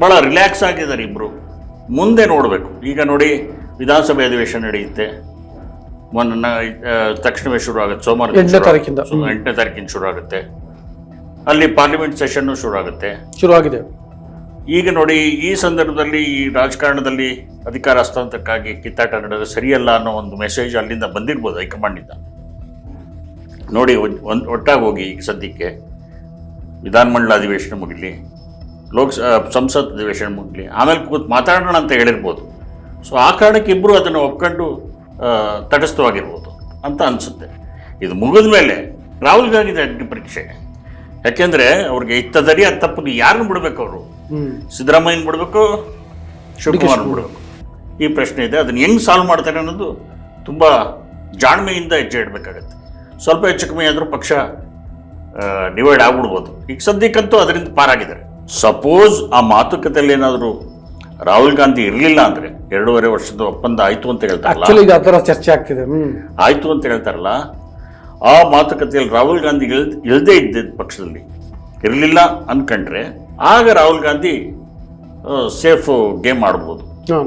ಭಾಳ ರಿಲ್ಯಾಕ್ಸ್ ಆಗಿದ್ದಾರೆ ಇಬ್ಬರು ಮುಂದೆ ನೋಡಬೇಕು. ಈಗ ನೋಡಿ ವಿಧಾನಸಭೆ ಅಧಿವೇಶನ ನಡೆಯುತ್ತೆ. ಮೊನ್ನ ತಕ್ಷಣವೇ ಶುರು ಆಗುತ್ತೆ ಸೋಮವಾರ ಎಂಟನೇ ತಾರೀಕಿಂದ. ಎಂಟನೇ ತಾರೀಕಿಂದ ಶುರು ಆಗುತ್ತೆ ಅಲ್ಲಿ ಪಾರ್ಲಿಮೆಂಟ್ ಸೆಷನ್ನು ಶುರು ಆಗುತ್ತೆ ಆಗಿದೆ ಈಗ ನೋಡಿ ಈ ಸಂದರ್ಭದಲ್ಲಿ ಈ ರಾಜಕಾರಣದಲ್ಲಿ ಅಧಿಕಾರ ಹಸ್ತಾಂತರಕ್ಕಾಗಿ ಕಿತ್ತಾಟ ನಡೆದು ಸರಿಯಲ್ಲ ಅನ್ನೋ ಒಂದು ಮೆಸೇಜ್ ಅಲ್ಲಿಂದ ಬಂದಿರ್ಬೋದು ಹೈಕಮಾಂಡಿಂದ ನೋಡಿ ಒಂದು ಒಟ್ಟಾಗಿ ಹೋಗಿ ಈಗ ಸದ್ಯಕ್ಕೆ. ವಿಧಾನಮಂಡಲ ಅಧಿವೇಶನ ಮುಗಿಲಿ. ಲೋಕ ಸಂಸತ್ ಅಧಿವೇಶನ ಮುಗಲಿ. ಆಮೇಲೆ ಕೂತ್ ಮಾತಾಡೋಣ ಅಂತ ಹೇಳಿರ್ಬೋದು. ಸೊ ಆ ಕಾರಣಕ್ಕೆ ಇಬ್ಬರು ಅದನ್ನು ಒಪ್ಕೊಂಡು ತಟಸ್ಥವಾಗಿರ್ಬೋದು ಅಂತ ಅನಿಸುತ್ತೆ. ಇದು ಮುಗಿದ ಮೇಲೆ ರಾಹುಲ್ ಗಾಂಧಿ ಅಗ್ನಿ ಪರೀಕ್ಷೆ. ಯಾಕೆಂದರೆ ಅವ್ರಿಗೆ ಇತ್ತದರಿ ಆ ತಪ್ಪು ಯಾರನ್ನು ಬಿಡಬೇಕು ಅವರು? ಸಿದ್ದರಾಮಯ್ಯನ ಬಿಡಬೇಕು? ಶಿವಕುಮಾರ್ ಬಿಡಬೇಕು. ಈ ಪ್ರಶ್ನೆ ಇದೆ. ಅದನ್ನು ಹೆಂಗೆ ಸಾಲ್ವ್ ಮಾಡ್ತಾರೆ ಅನ್ನೋದು ತುಂಬ ಜಾಣ್ಮೆಯಿಂದ ಹೆಜ್ಜೆ ಇಡಬೇಕಾಗತ್ತೆ. ಸ್ವಲ್ಪ ಹೆಚ್ಚು ಕಮ್ಮಿ ಆದರೂ ಪಕ್ಷ ಡಿವೈಡ್ ಆಗ್ಬಿಡ್ಬೋದು. ಈಗ ಸದ್ಯಕ್ಕಂತೂ ಅದರಿಂದ ಪಾರಾಗಿದ್ದಾರೆ. ಸಪೋಸ್ ಆ ಮಾತುಕತೆಯಲ್ಲಿ ಏನಾದರೂ ರಾಹುಲ್ ಗಾಂಧಿ ಇರಲಿಲ್ಲ ಅಂದರೆ ಎರಡೂವರೆ ವರ್ಷದ ಒಪ್ಪಂದ ಆಯಿತು ಅಂತ ಹೇಳ್ತಾರಲ್ಲ? ಆ ಥರ ಚರ್ಚೆ ಆಗ್ತಿದೆ ಆಯಿತು ಅಂತ ಹೇಳ್ತಾರಲ್ಲ? ಆ ಮಾತುಕತೆಯಲ್ಲಿ ರಾಹುಲ್ ಗಾಂಧಿ ಇಲ್ ಇಲ್ಲದೇ ಇದ್ದಿದ್ದ ಪಕ್ಷದಲ್ಲಿ ಇರಲಿಲ್ಲ ಅನ್ಕೊಂಡ್ರೆ ಆಗ ರಾಹುಲ್ ಗಾಂಧಿ ಸೇಫ್ ಗೇಮ್ ಆಡ್ಬೋದು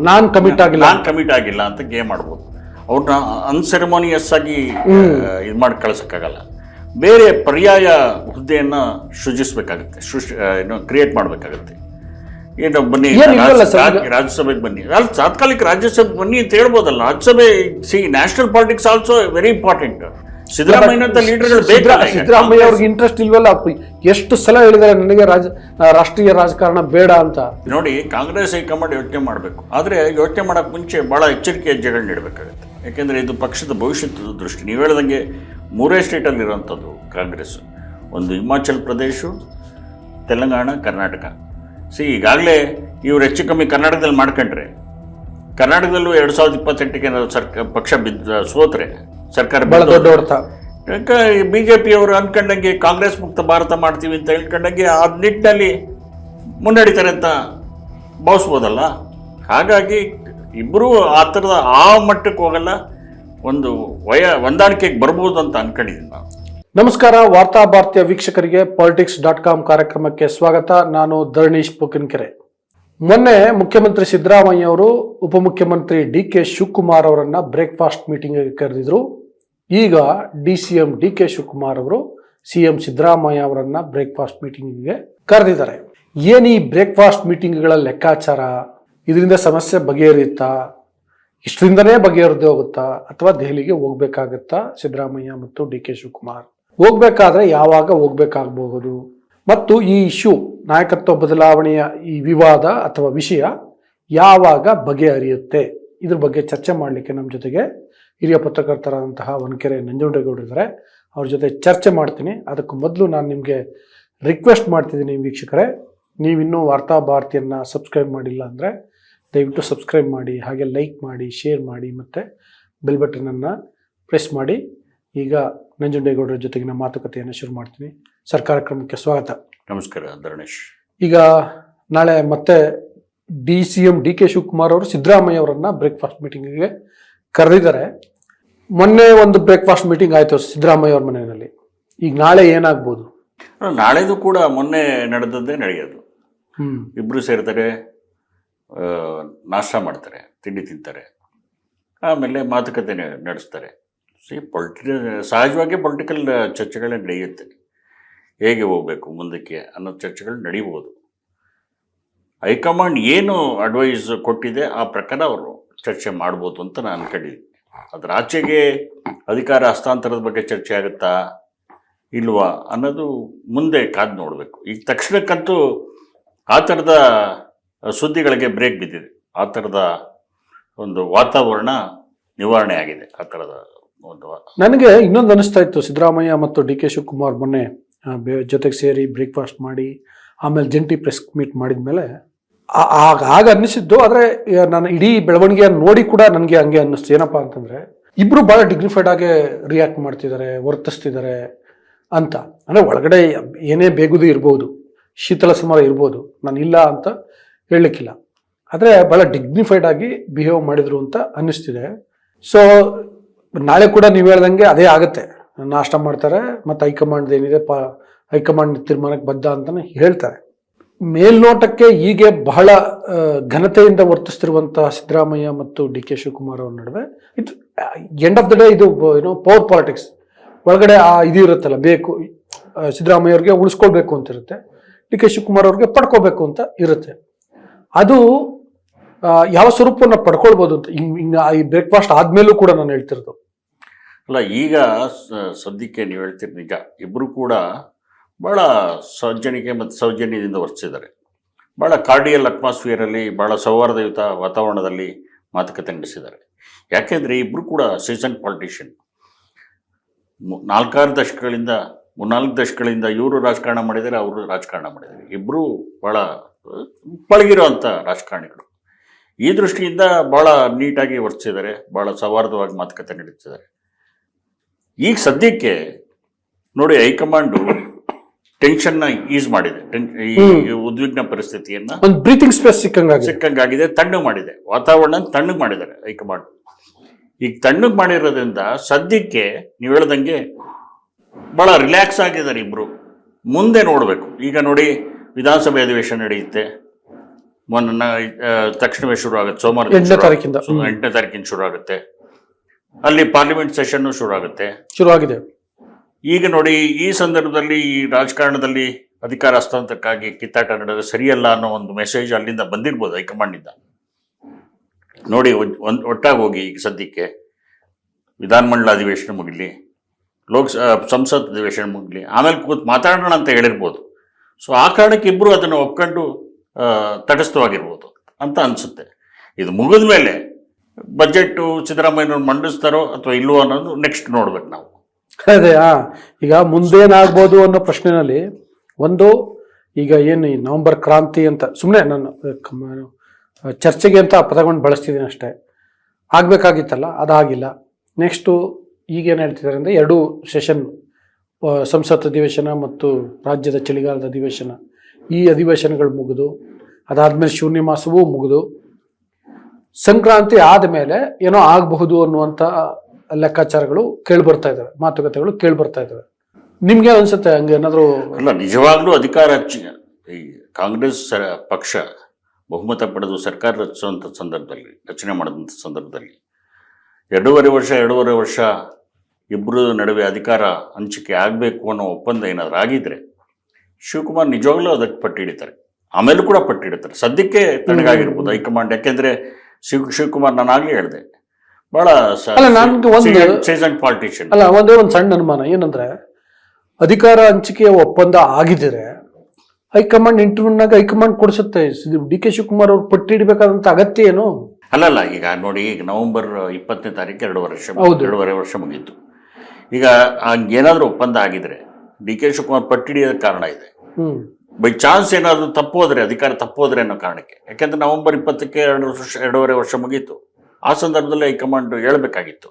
ನಾನು ಕಮಿಟ್ ಆಗಿಲ್ಲ ನಾನು ಕಮಿಟ್ ಆಗಿಲ್ಲ ಅಂತ ಗೇಮ್ ಆಡ್ಬೋದು ಅವ್ರನ್ನ ಅನ್ಸೆರೆಮೋನಿಯಸ್ ಆಗಿ ಇದು ಮಾಡಿ ಕಳ್ಸೋಕ್ಕಾಗಲ್ಲ. ಬೇರೆ ಪರ್ಯಾಯ ಹುದ್ದೆಯನ್ನು ಸೃಜಿಸಬೇಕಾಗುತ್ತೆ ಸೃಷ್ಟಿ ಏನು ಕ್ರಿಯೇಟ್ ಮಾಡಬೇಕಾಗುತ್ತೆ. ಏನು ಬನ್ನಿ ರಾಜ್ಯಸಭೆಗೆ ಬನ್ನಿ. ಅಲ್ಲಿ ತಾತ್ಕಾಲಿಕ ರಾಜ್ಯಸಭೆಗೆ ಬನ್ನಿ ಅಂತ ಹೇಳ್ಬೋದಲ್ಲ. Rajya Sabha see national politics also very important Siddaramaiah ಲೀಡರ್ಗಳು ಬೇಕಲ್ಲ. ಸಿದ್ದರಾಮಯ್ಯ ಅವ್ರಿಗೆ ಇಂಟ್ರೆಸ್ಟ್ ಇಲ್ವಲ್ಲ? ಎಷ್ಟು ಸಲ ಹೇಳಿದ್ದಾರೆ ನನಗೆ ರಾಜ ರಾಷ್ಟ್ರೀಯ ರಾಜಕಾರಣ ಬೇಡ ಅಂತ. ನೋಡಿ ಕಾಂಗ್ರೆಸ್ ಹೈಕಮಾಂಡ್ ಯೋಚನೆ ಮಾಡಬೇಕು. ಆದರೆ ಯೋಚನೆ ಮಾಡೋಕ್ಕೆ ಮುಂಚೆ ಭಾಳ ಎಚ್ಚರಿಕೆ ಹೆಜ್ಜೆಗಳನ್ನ ಇಡಬೇಕಾಗುತ್ತೆ ಯಾಕೆಂದರೆ ಇದು ಪಕ್ಷದ ಭವಿಷ್ಯದ ದೃಷ್ಟಿ. ನೀವು ಹೇಳ್ದಂಗೆ ಮೂರೇ ಸ್ಟೇಟಲ್ಲಿರುವಂಥದ್ದು ಕಾಂಗ್ರೆಸ್. ಒಂದು ಹಿಮಾಚಲ್ ಪ್ರದೇಶ ತೆಲಂಗಾಣ ಕರ್ನಾಟಕ. ಸಿ ಈಗಾಗಲೇ ಇವ್ರು ಹೆಚ್ಚು ಕಮ್ಮಿ ಕರ್ನಾಟಕದಲ್ಲಿ ಮಾಡ್ಕೊಂಡ್ರೆ. ಕರ್ನಾಟಕದಲ್ಲೂ ಎರಡು ಸಾವಿರದ ಇಪ್ಪತ್ತೆಂಟಕ್ಕೆ ಸರ್ಕ ಪಕ್ಷ ಬಿದ್ದ ಸೋತ್ರೆ. ಸರ್ಕಾರ ಬಿ ಜೆ ಪಿಯವರು ಅಂದ್ಕೊಂಡಂಗೆ ಕಾಂಗ್ರೆಸ್ ಮುಕ್ತ ಭಾರತ ಮಾಡ್ತೀವಿ ಅಂತ ಹೇಳ್ಕೊಂಡಂಗೆ ಆ ನಿಟ್ಟಿನಲ್ಲಿ ಮುನ್ನಡೀತಾರೆ ಅಂತ ಭಾವಿಸ್ಬೋದಲ್ಲ? ಹಾಗಾಗಿ ಇಬ್ಬರೂ ಆ ಥರದ ಆ ಮಟ್ಟಕ್ಕೆ ಹೋಗಲ್ಲ. ಒಂದು ವಯ, ಹೊಂದಾಣಿಕೆಗೆ ಬರ್ಬೋದು ಅಂತ ಅನ್ಕೊಂಡಿದ್ದೀನಿ ನಾನು. ನಮಸ್ಕಾರ, ವಾರ್ತಾ ಭಾರತೀಯ ವೀಕ್ಷಕರಿಗೆ ಪಾಲಿಟಿಕ್ಸ್ ಡಾಟ್ ಕಾಮ್ ಕಾರ್ಯಕ್ರಮಕ್ಕೆ ಸ್ವಾಗತ. ನಾನು ಧರಣೀಶ್ ಪುಕಿನ್ಕೆರೆ. ಮೊನ್ನೆ ಮುಖ್ಯಮಂತ್ರಿ ಸಿದ್ದರಾಮಯ್ಯ ಅವರು ಉಪಮುಖ್ಯಮಂತ್ರಿ ಡಿ ಕೆ ಶಿವಕುಮಾರ್ ಅವರನ್ನ ಬ್ರೇಕ್ಫಾಸ್ಟ್ ಮೀಟಿಂಗ್ಗೆ ಕರೆದಿದ್ರು. ಈಗ D C M D K Shivakumar ಅವರು ಸಿ ಎಂ ಸಿದ್ದರಾಮಯ್ಯ ಅವರನ್ನ ಬ್ರೇಕ್ಫಾಸ್ಟ್ ಮೀಟಿಂಗಿಗೆ ಕರೆದಿದ್ದಾರೆ. ಏನು ಈ ಬ್ರೇಕ್ಫಾಸ್ಟ್ ಮೀಟಿಂಗ್ಗಳ ಲೆಕ್ಕಾಚಾರ? ಇದರಿಂದ ಸಮಸ್ಯೆ ಬಗೆಹರಿಯುತ್ತಾ? ಇಷ್ಟರಿಂದನೇ ಬಗೆಹರಿದು ಹೋಗುತ್ತಾ ಅಥವಾ ದೆಹಲಿಗೆ ಹೋಗ್ಬೇಕಾಗತ್ತಾ ಸಿದ್ದರಾಮಯ್ಯ ಮತ್ತು ಡಿ ಕೆ ಶಿವಕುಮಾರ್? ಹೋಗ್ಬೇಕಾದ್ರೆ ಯಾವಾಗ ಹೋಗ್ಬೇಕಾಗಬಹುದು? ಮತ್ತು ಈ ಇಶ್ಯೂ, ನಾಯಕತ್ವ ಬದಲಾವಣೆಯ ಈ ವಿವಾದ ಅಥವಾ ವಿಷಯ ಯಾವಾಗ ಬಗೆಹರಿಯುತ್ತೆ? ಇದ್ರ ಬಗ್ಗೆ ಚರ್ಚೆ ಮಾಡಲಿಕ್ಕೆ ನಮ್ಮ ಜೊತೆಗೆ ಹಿರಿಯ ಪತ್ರಕರ್ತರಾದಂತಹ ವನಕೆರೆ ನಂಜುಂಡೇಗೌಡರಿದ್ದಾರೆ ಅವ್ರ ಜೊತೆ ಚರ್ಚೆ ಮಾಡ್ತೀನಿ. ಅದಕ್ಕೂ ಮೊದಲು ನಾನು ನಿಮಗೆ ರಿಕ್ವೆಸ್ಟ್ ಮಾಡ್ತಿದ್ದೀನಿ ವೀಕ್ಷಕರೇ. ನೀವಿನ್ನೂ ವಾರ್ತಾ ಭಾರತಿಯನ್ನು ಸಬ್ಸ್ಕ್ರೈಬ್ ಮಾಡಿಲ್ಲ ಅಂದರೆ ದಯವಿಟ್ಟು ಸಬ್ಸ್ಕ್ರೈಬ್ ಮಾಡಿ ಹಾಗೆ ಲೈಕ್ ಮಾಡಿ ಶೇರ್ ಮಾಡಿ ಮತ್ತು ಬೆಲ್ ಬಟನನ್ನು ಪ್ರೆಸ್ ಮಾಡಿ. ಈಗ ನಂಜುಂಡೇಗೌಡರ ಜೊತೆಗಿನ ಮಾತುಕತೆಯನ್ನು ಶುರು ಮಾಡ್ತೀನಿ. ಸರ್ ಕಾರ್ಯಕ್ರಮಕ್ಕೆ ಸ್ವಾಗತ. ನಮಸ್ಕಾರ ಧರಣೇಶ್. ಈಗ ನಾಳೆ ಮತ್ತೆ D C M D K Shivakumar ಅವರು ಸಿದ್ದರಾಮಯ್ಯ ಅವರನ್ನ ಬ್ರೇಕ್ಫಾಸ್ಟ್ ಮೀಟಿಂಗಿಗೆ ಕರೆದಿದ್ದಾರೆ. ಮೊನ್ನೆ ಒಂದು ಬ್ರೇಕ್ಫಾಸ್ಟ್ ಮೀಟಿಂಗ್ ಆಯಿತು ಸಿದ್ದರಾಮಯ್ಯ ಅವ್ರ ಮನೆಯಲ್ಲಿ. ಈಗ ನಾಳೆ ಏನಾಗ್ಬೋದು? ನಾಳೆದು ಕೂಡ ಮೊನ್ನೆ ನಡೆದದ್ದೇ ನಡೆಯೋದು. ಹ್ಮ್. ಇಬ್ಬರು ಸೇರ್ತಾರೆ ನಾಷ್ಟ ಮಾಡ್ತಾರೆ, ತಿಂಡಿ ತಿಂತಾರೆ. ಆಮೇಲೆ ಮಾತುಕತೆ ನಡೆಸ್ತಾರೆ. ಸಿ ಪೊಲಿಟಿ ಸಹಜವಾಗಿ ಪೊಲಿಟಿಕಲ್ ಚರ್ಚೆಗಳೇ ನಡೆಯುತ್ತೆ. ಹೇಗೆ ಹೋಗಬೇಕು ಮುಂದಕ್ಕೆ ಅನ್ನೋ ಚರ್ಚೆಗಳು ನಡೀಬೋದು. ಹೈಕಮಾಂಡ್ ಏನು ಅಡ್ವೈಸ್ ಕೊಟ್ಟಿದೆ ಆ ಪ್ರಕಾರ ಅವರು ಚರ್ಚೆ ಮಾಡ್ಬೋದು ಅಂತ ನಾನು ಅನ್ಕೊಂಡಿದ್ದೀನಿ ಅದರ ಆಚೆಗೆ ಅಧಿಕಾರ ಹಸ್ತಾಂತರದ ಬಗ್ಗೆ ಚರ್ಚೆ ಆಗುತ್ತಾ ಇಲ್ವಾ ಅನ್ನೋದು ಮುಂದೆ ಕಾದು ನೋಡಬೇಕು. ಈಗ ತಕ್ಷಣಕ್ಕಂತೂ ಆ ಥರದ ಸುದ್ದಿಗಳಿಗೆ ಬ್ರೇಕ್ ಬಿದ್ದಿದೆ. ಆ ಥರದ ಒಂದು ವಾತಾವರಣ ನಿವಾರಣೆ ಆಗಿದೆ. ಆ ಥರದ ಒಂದು ನನಗೆ ಇನ್ನೊಂದು ಅನಿಸ್ತಾ ಇತ್ತು. ಸಿದ್ದರಾಮಯ್ಯ ಮತ್ತು ಡಿ ಕೆ ಶಿವಕುಮಾರ್ ಮೊನ್ನೆ ಜೊತೆಗೆ ಸೇರಿ ಬ್ರೇಕ್ಫಾಸ್ಟ್ ಮಾಡಿ, ಆಮೇಲೆ ಜಂಟಿ ಪ್ರೆಸ್ ಮೀಟ್ ಮಾಡಿದ ಮೇಲೆ ಆಗ ಆಗ ಅನ್ನಿಸಿದ್ದು ಆದರೆ ನಾನು ಇಡೀ ಬೆಳವಣಿಗೆಯನ್ನು ನೋಡಿ ಕೂಡ ನನಗೆ ಹಂಗೆ ಅನ್ನಿಸ್ತು. ಏನಪ್ಪ ಅಂತಂದರೆ ಇಬ್ಬರು ಭಾಳ ಡಿಗ್ನಿಫೈಡ್ ಆಗಿ ರಿಯಾಕ್ಟ್ ಮಾಡ್ತಿದ್ದಾರೆ, ವರ್ತಿಸ್ತಿದ್ದಾರೆ ಅಂತ. ಅಂದರೆ ಒಳಗಡೆ ಏನೇ ಬೇಗುದು ಇರ್ಬೋದು, ಶೀತಲ ಸಮರ ಇರ್ಬೋದು ನಾನು ಇಲ್ಲ ಅಂತ ಹೇಳಲಿಕ್ಕಿಲ್ಲ. ಆದರೆ ಭಾಳ ಡಿಗ್ನಿಫೈಡ್ ಆಗಿ ಬಿಹೇವ್ ಮಾಡಿದ್ರು ಅಂತ ಅನ್ನಿಸ್ತಿದೆ. ಸೊ ನಾಳೆ ಕೂಡ ನೀವು ಹೇಳ್ದಂಗೆ ಅದೇ ಆಗುತ್ತೆ. ನಾಷ್ಟ ಮಾಡ್ತಾರೆ, ಮತ್ತು ಹೈಕಮಾಂಡ್ ಏನಿದೆ, ಪ ಹೈಕಮಾಂಡ್ ತೀರ್ಮಾನಕ್ಕೆ ಬದ್ಧ ಅಂತಲೇ ಹೇಳ್ತಾರೆ. ಮೇಲ್ನೋಟಕ್ಕೆ ಹೀಗೆ ಬಹಳ ಘನತೆಯಿಂದ ವರ್ತಿಸ್ತಿರುವಂತಹ ಸಿದ್ದರಾಮಯ್ಯ ಮತ್ತು ಡಿ ಕೆ ಶಿವಕುಮಾರ್ ಅವ್ರ ನಡುವೆ ಇದು ಎಂಡ್ ಆಫ್ ದ ಡೇ ಇದು ಏನೋ ಪವರ್ ಪಾಲಿಟಿಕ್ಸ್ ಒಳಗಡೆ ಆ ಇದು ಇರುತ್ತಲ್ಲ, ಬೇಕು, ಸಿದ್ದರಾಮಯ್ಯ ಅವ್ರಿಗೆ ಉಳಿಸ್ಕೊಳ್ಬೇಕು ಅಂತ ಇರುತ್ತೆ. ಡಿ ಕೆ ಶಿವಕುಮಾರ್ ಅವ್ರಿಗೆ ಪಡ್ಕೋಬೇಕು ಅಂತ ಇರುತ್ತೆ. ಅದು ಯಾವ ಸ್ವರೂಪವನ್ನು ಪಡ್ಕೊಳ್ಬೋದು ಅಂತ, ಹಿಂಗೆ ಈ ಬ್ರೇಕ್ಫಾಸ್ಟ್ ಆದ್ಮೇಲೂ ಕೂಡ ನಾನು ಹೇಳ್ತಿರೋದು. ಅಲ್ಲ, ಈಗ ಸದ್ಯಕ್ಕೆ ನೀವು ಹೇಳ್ತೀರಿ ನಿಜ. ಇಬ್ಬರು ಕೂಡ ಭಾಳ ಸೌಜನ್ಯಕ್ಕೆ ಮತ್ತು ಸೌಜನ್ಯದಿಂದ ವರ್ತಿಸಿದ್ದಾರೆ. ಭಾಳ ಕಾರ್ಡಿಯಲ್ ಅಟ್ಮಾಸ್ಫಿಯರಲ್ಲಿ ಭಾಳ ಸೌಹಾರ್ದಯುತ ವಾತಾವರಣದಲ್ಲಿ ಮಾತುಕತೆ ನಡೆಸಿದ್ದಾರೆ. ಯಾಕೆಂದರೆ ಇಬ್ಬರು ಕೂಡ ಸೀಸನ್ ಪಾಲಿಟಿಷಿಯನ್. ನಾಲ್ಕಾರು ದಶಕಗಳಿಂದ, ಮೂರ್ನಾಲ್ಕು ದಶಕಗಳಿಂದ ಇವರು ರಾಜಕಾರಣ ಮಾಡಿದ್ದಾರೆ, ಅವರು ರಾಜಕಾರಣ ಮಾಡಿದ್ದಾರೆ. ಇಬ್ಬರು ಭಾಳ ಪಳಗಿರುವಂಥ ರಾಜಕಾರಣಿಗಳು. ಈ ದೃಷ್ಟಿಯಿಂದ ಭಾಳ ನೀಟಾಗಿ ವರ್ತಿಸಿದ್ದಾರೆ ಭಾಳ ಸೌಹಾರ್ದವಾಗಿ ಮಾತುಕತೆ ನಡೀತಿದ್ದಾರೆ ಈಗ ಸದ್ಯಕ್ಕೆ ನೋಡಿ ಹೈಕಮಾಂಡು ಟೆನ್ಷನ್ನ ಈಸ್ ಮಾಡಿದೆ. ಈ ಉದ್ವಿಗ್ನ ಪರಿಸ್ಥಿತಿಯನ್ನ ಒಂದು ಬ್ರೀತಿಂಗ್ ಸ್ಪೇಸ್ ಸಿಕ್ಕಂಗಾಗಿದೆ. ಸಿಕ್ಕಂಗಾಗಿದೆ ತಣ್ಣಗೆ ಮಾಡಿದೆ. ವಾತಾವರಣ ತಣ್ಣಗೆ ಮಾಡಿದ್ದಾರೆ ಹೈಕಮಾಂಡ್. ಈಗ ತಣ್ಣಗೆ ಮಾಡಿರೋದ್ರಿಂದ ಸದ್ಯಕ್ಕೆ ನೀವು ಹೇಳ್ದಂಗೆ ಭಾಳ ರಿಲ್ಯಾಕ್ಸ್ ಆಗಿದ್ದಾರೆ ಇಬ್ರು. ಮುಂದೆ ನೋಡಬೇಕು. ಈಗ ನೋಡಿ ವಿಧಾನಸಭೆ ಅಧಿವೇಶನ ನಡೆಯುತ್ತೆ. ಮೊನ್ನ ತಕ್ಷಣವೇ ಶುರು ಆಗುತ್ತೆ ಸೋಮವಾರ ಎಂಟನೇ ತಾರೀಕಿಂದ. ಎಂಟನೇ ತಾರೀಕಿಂದ ಶುರು ಆಗುತ್ತೆ ಅಲ್ಲಿ ಪಾರ್ಲಿಮೆಂಟ್ ಸೆಷನ್ನು ಶುರು ಆಗುತ್ತೆ ಆಗಿದೆ ಈಗ ನೋಡಿ ಈ ಸಂದರ್ಭದಲ್ಲಿ ಈ ರಾಜಕಾರಣದಲ್ಲಿ ಅಧಿಕಾರ ಹಸ್ತಾಂತರಕ್ಕಾಗಿ ಕಿತ್ತಾಟ ನಡೆದು ಸರಿಯಲ್ಲ ಅನ್ನೋ ಒಂದು ಮೆಸೇಜ್ ಅಲ್ಲಿಂದ ಬಂದಿರ್ಬೋದು ಹೈಕಮಾಂಡಿಂದ ನೋಡಿ ಒಂದ್- ಒಂದ್ ಒಟ್ಟಾಗಿ ಹೋಗಿ ಈಗ ಸದ್ಯಕ್ಕೆ. ವಿಧಾನಮಂಡಲ ಅಧಿವೇಶನ ಮುಗಿಲಿ ಲೋಕ ಸಂಸತ್ ಅಧಿವೇಶನ ಮುಗಿಲಿ ಆಮೇಲೆ ಕೂತ್ ಮಾತಾಡೋಣ ಅಂತ ಹೇಳಿರ್ಬೋದು. ಸೊ ಆ ಕಾರಣಕ್ಕೆ ಇಬ್ಬರು ಅದನ್ನು ಒಪ್ಕೊಂಡು ತಟಸ್ಥವಾಗಿರ್ಬೋದು ಅಂತ ಅನಿಸುತ್ತೆ. ಇದು ಮುಗಿದ ಮೇಲೆ ಬಜೆಟ್ಟು ಸಿದ್ದರಾಮಯ್ಯನವ್ರು ಮಂಡಿಸ್ತಾರೋ ಅಥವಾ ಇಲ್ಲವೋ ಅನ್ನೋದು ನೆಕ್ಸ್ಟ್ ನೋಡ್ಬೇಕು ನಾವು. ಅದೇ ಹಾ ಈಗ ಮುಂದೇನಾಗ್ಬೋದು ಅನ್ನೋ ಪ್ರಶ್ನೆನಲ್ಲಿ ಒಂದು, ಈಗ ಏನು ಈ ನವೆಂಬರ್ ಕ್ರಾಂತಿ ಅಂತ ಸುಮ್ಮನೆ ನಾನು ಚರ್ಚೆಗೆ ಅಂತ ಪದಗೊಂಡು ಬಳಸ್ತಿದ್ದೀನಿ ಅಷ್ಟೇ. ಆಗಬೇಕಾಗಿತ್ತಲ್ಲ, ಅದಾಗಿಲ್ಲ. ನೆಕ್ಸ್ಟು ಈಗೇನು ಹೇಳ್ತಿದ್ದಾರೆ ಅಂದರೆ ಎರಡು ಸೆಷನ್ ಸಂಸತ್ ಅಧಿವೇಶನ ಮತ್ತು ರಾಜ್ಯದ ಚಳಿಗಾಲದ ಅಧಿವೇಶನ. ಈ ಅಧಿವೇಶನಗಳು ಮುಗಿದು, ಅದಾದಮೇಲೆ ಶೂನ್ಯ ಮಾಸವೂ ಮುಗಿದು, ಸಂಕ್ರಾಂತಿ ಆದಮೇಲೆ ಏನೋ ಆಗಬಹುದು ಅನ್ನುವಂಥ ಲೆಕ್ಕಾಚಾರಗಳು ಕೇಳ್ಬರ್ತಾ ಇದ್ದಾವೆ ಮಾತುಕತೆಗಳು ಕೇಳ್ಬರ್ತಾ ಇದ್ದಾವೆ ನಿಮ್ಗೆ ಅನ್ಸುತ್ತೆ ಹಂಗೆ ಏನಾದರೂ? ಅಲ್ಲ, ನಿಜವಾಗ್ಲೂ ಅಧಿಕಾರ ಈ ಕಾಂಗ್ರೆಸ್ ಪಕ್ಷ ಬಹುಮತ ಪಡೆದು ಸರ್ಕಾರ ರಚಿಸುವಂಥ ಸಂದರ್ಭದಲ್ಲಿ, ರಚನೆ ಮಾಡಿದಂಥ ಸಂದರ್ಭದಲ್ಲಿ, ಎರಡೂವರೆ ವರ್ಷ ಎರಡೂವರೆ ವರ್ಷ ಇಬ್ಬರು ನಡುವೆ ಅಧಿಕಾರ ಹಂಚಿಕೆ ಆಗಬೇಕು ಅನ್ನೋ ಒಪ್ಪಂದ ಏನಾದರೂ ಆಗಿದ್ರೆ ಶಿವಕುಮಾರ್ ನಿಜವಾಗ್ಲೂ ಅದಕ್ಕೆ ಪಟ್ಟಿಡಿತಾರೆ ಆಮೇಲೂ ಕೂಡ ಪಟ್ಟಿಡ್ತಾರೆ ಸದ್ಯಕ್ಕೆ ತಣ್ಣಗಾಗಿರ್ಬೋದು ಹೈಕಮಾಂಡ್. ಯಾಕೆಂದ್ರೆ ಶಿವ ಶಿವಕುಮಾರ್ ನಾನು ಆಗಲೇ ಹೇಳಿದೆ. ಭಾಳ ಅಲ್ಲ, ನನ್ಗೆ ಒಂದು- ಸೀಸನ್ ಪಾಲಿಟಿಷಿಯನ್. ಅಲ್ಲ ಒಂದೇ ಒಂದು ಸಣ್ಣ ಅನುಮಾನ. ಏನಂದ್ರೆ ಅಧಿಕಾರ ಹಂಚಿಕೆಯ ಒಪ್ಪಂದ ಆಗಿದ್ರೆ ಹೈಕಮಾಂಡ್ ಇಂಟರ್ವ್ಯೂನಾಗ ಹೈಕಮಾಂಡ್ ಕೊಡಿಸುತ್ತೆ. ಡಿ ಕೆ ಶಿವಕುಮಾರ್ ಅವ್ರು ಪಟ್ಟಿಡ್ಬೇಕಾದಂತ ಅಗತ್ಯ ಏನು? ಅಲ್ಲಲ್ಲ ಈಗ ನೋಡಿ ಈಗ ನವೆಂಬರ್ ಇಪ್ಪತ್ತನೇ ತಾರೀಕು ಎರಡು ವರ್ಷ ಹೌದು. ಎರಡೂವರೆ ವರ್ಷ ಮುಗೀತು. ಈಗ ಏನಾದ್ರೂ ಒಪ್ಪಂದ ಆಗಿದ್ರೆ ಡಿ ಕೆ ಶಿವಕುಮಾರ್ ಪಟ್ಟಿಡಿಯೋದ ಕಾರಣ ಇದೆ. ಬೈ ಚಾನ್ಸ್ ಏನಾದರೂ ತಪ್ಪೋದ್ರೆ ಅಧಿಕಾರ ತಪ್ಪೋದ್ರೆ ಅನ್ನೋ ಕಾರಣಕ್ಕೆ. ಯಾಕೆಂದ್ರೆ ನವೆಂಬರ್ ಇಪ್ಪತ್ತಕ್ಕೆ ಎರಡು ವರ್ಷ ಎರಡೂವರೆ ವರ್ಷ ಮುಗೀತು. ಆ ಸಂದರ್ಭದಲ್ಲಿ ಹೈಕಮಾಂಡ್ ಹೇಳಬೇಕಾಗಿತ್ತು.